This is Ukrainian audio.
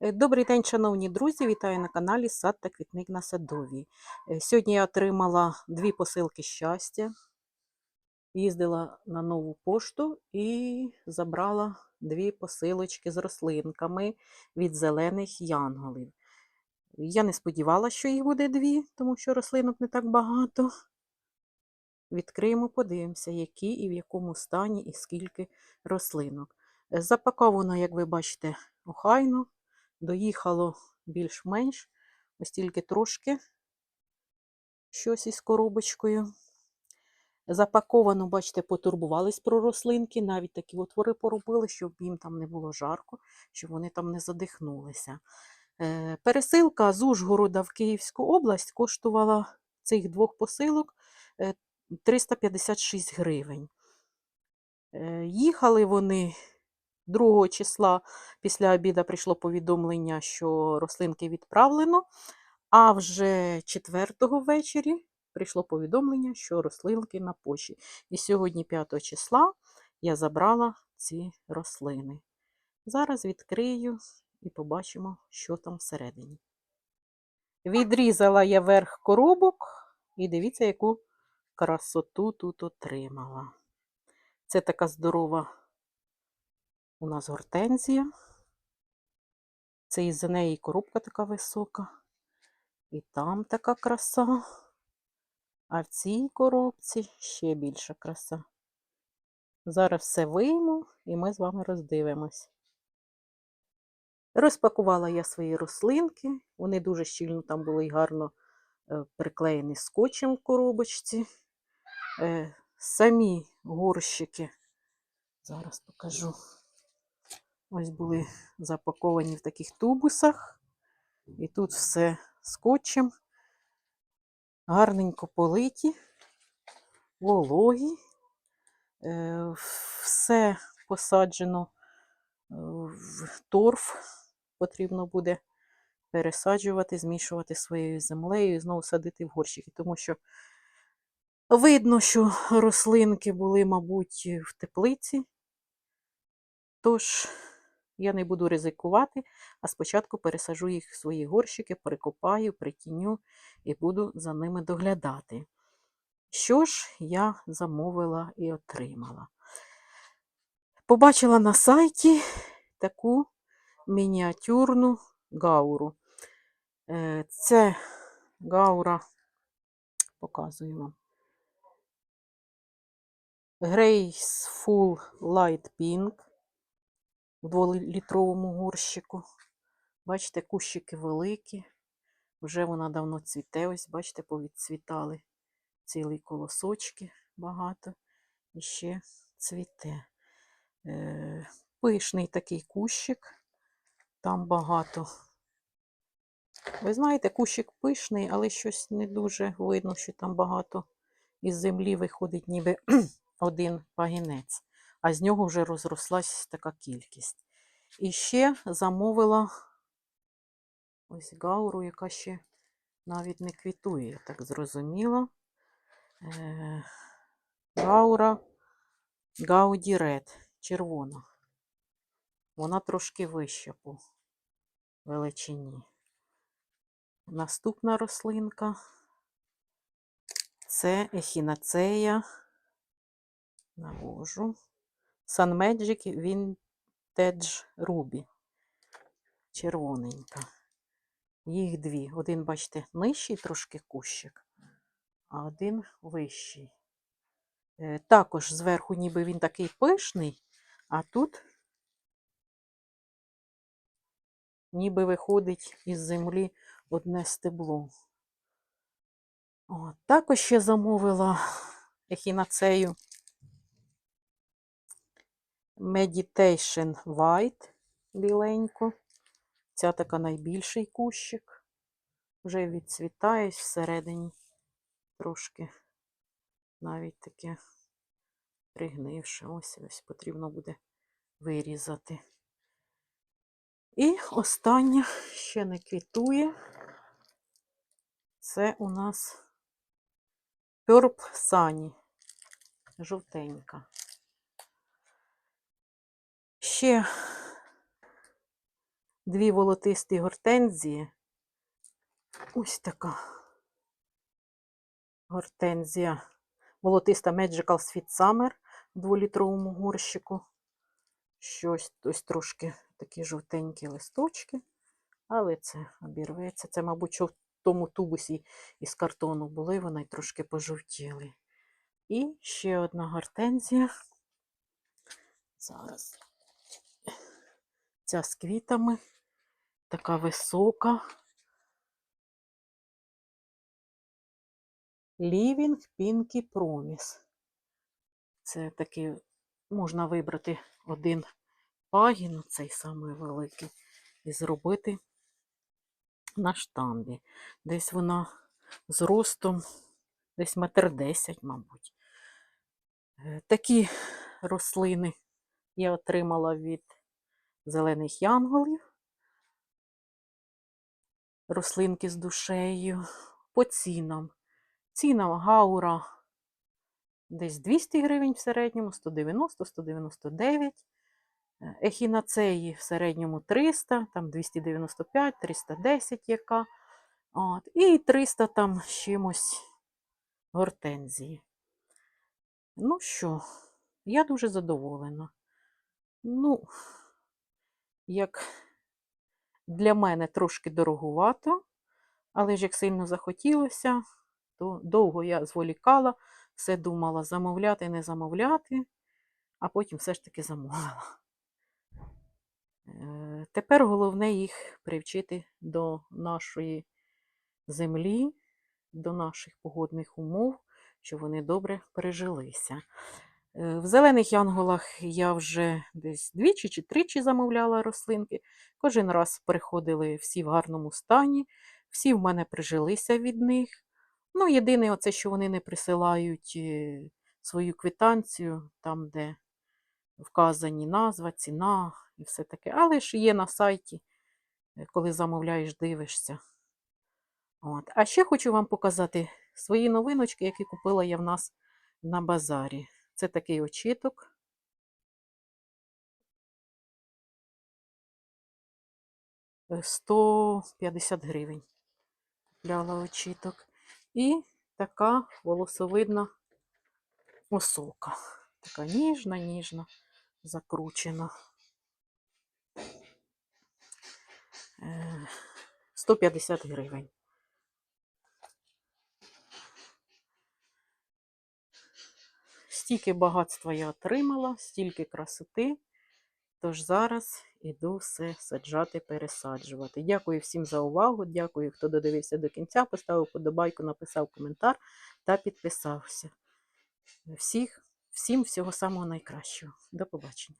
Е, Добрий день, шановні друзі! Вітаю на каналі Сад та квітник на садовій. Е, Сьогодні я отримала дві посилки щастя. Їздила на нову пошту і забрала дві посилочки з рослинками від зелених янголів. Я не сподівалася, що їх буде дві, тому що рослинок не так багато. Відкриємо, подивимося, які і в якому стані, і скільки рослинок. Е, Запаковано, як ви бачите, охайно. Доїхало більш-менш, ось тільки трошки щось із коробочкою. Запаковано, бачите, потурбувались про рослинки, навіть такі отвори поробили, щоб їм там не було жарко, щоб вони там не задихнулися. Е, Пересилка з Ужгорода в Київську область коштувала цих двох посилок е, 356 гривень. Е, Їхали вони 2 числа після обіду прийшло повідомлення, що рослинки відправлено, а вже 4 ввечері прийшло повідомлення, що рослинки на поші. І сьогодні, 5 числа, я забрала ці рослини. Зараз відкрию і побачимо, що там всередині. Відрізала я верх коробок, і дивіться, яку красоту тут отримала. Це така здорова у нас гортензія. Це із-за неї коробка така висока. І там така краса. А в цій коробці ще більша краса. Зараз все вийму і ми з вами роздивимось. Розпакувала я свої рослинки. Вони дуже щільно там були і гарно е, приклеєні скотчем в коробочці. Е, Самі горщики, зараз покажу. Ось були запаковані в таких тубусах. І тут все скотчем. Гарненько политі, вологі. Е, Все посаджено е, в торф. Потрібно буде пересаджувати, змішувати своєю землею і знову садити в горщики, тому що видно, що рослинки були, мабуть, в теплиці. Тож я не буду ризикувати, а спочатку пересажу їх в свої горщики, перекопаю, притіню і буду за ними доглядати. Що ж я замовила і отримала? Побачила на сайті таку мініатюрну гауру. Е, Це гаура, показую вам. Graceful Light Pink в дволітровому горщику. Бачите, кущики великі. Вже вона давно цвіте. Ось, бачите, повідцвітали цілі колосочки багато. І ще цвіте. Е, Пишний такий кущик. Там багато. Ви знаєте, кущик пишний, але щось не дуже видно, що там багато із землі виходить ніби один пагінець, а з нього вже розрослась така кількість. І ще замовила ось гауру, яка ще навіть не квітує, я так зрозуміла. Е, Гаура Гауді Ред, червона. Вона трошки вища по величині. Наступна рослинка це ехінацея. Навожу. Sun Magic Vintage Ruby. Червоненька. Їх дві. Один, бачите, нижчий трошки кущик, а один вищий. Е, Також зверху, ніби він такий пишний, а тут ніби виходить із землі одне стебло. От. Також ще замовила ехінацею Meditation White біленьку. Ця така найбільший кущик. Вже відцвітає всередині трошки навіть таке пригнивше. Ось ось потрібно буде вирізати. І остання ще не квітує. Це у нас Purple Sunny, жовтенька. Ще дві волотисті гортензії. Ось така гортензія. Волотиста Magical Sweet Summer в дволітровому горщику. Щось ось трошки такі жовтенькі листочки, але це обірветься. Це, мабуть, в тому тубусі із картону були, вони трошки пожовтіли. І ще одна гортензія. Зараз ця з квітами, така висока. Living Pinky Promise. Це такий, можна вибрати один пагін, цей самий великий, і зробити на штамбі. Десь вона з ростом, десь метр десять, мабуть. Е, Такі рослини я отримала від зелених янголів. Рослинки з душею. По цінам. Ціна гаура десь 200 гривень в середньому, 190-199. Ехінацеї в середньому 300, там 295, 310 яка. От, і 300 там чимось гортензії. Ну що, я дуже задоволена. Ну, як для мене трошки дорогувато, але ж як сильно захотілося, то довго я зволікала, все думала замовляти, не замовляти, а потім все ж таки замовила. Е, Тепер головне їх привчити до нашої землі, до наших погодних умов, щоб вони добре пережилися. Е, В зелених янголах я вже десь двічі чи тричі замовляла рослинки. Кожен раз приходили всі в гарному стані, всі в мене прижилися від них. Ну, єдине, оце, що вони не присилають е, свою квитанцію, там, де вказані назва, ціна і все таке. Але ж є на сайті, е, коли замовляєш, дивишся. От. А ще хочу вам показати свої новиночки, які купила я в нас на базарі. Це такий очіток. Е, 150 гривень купляла очіток. І така волосовидна осока. Така ніжна, ніжна, закручена. Е, 150 гривень. Стільки багатства я отримала, стільки красоти. Тож зараз іду все саджати, пересаджувати. Дякую всім за увагу. Дякую, хто додивився до кінця, поставив подобайку, написав коментар та підписався. Всіх, всім всього самого найкращого. До побачення.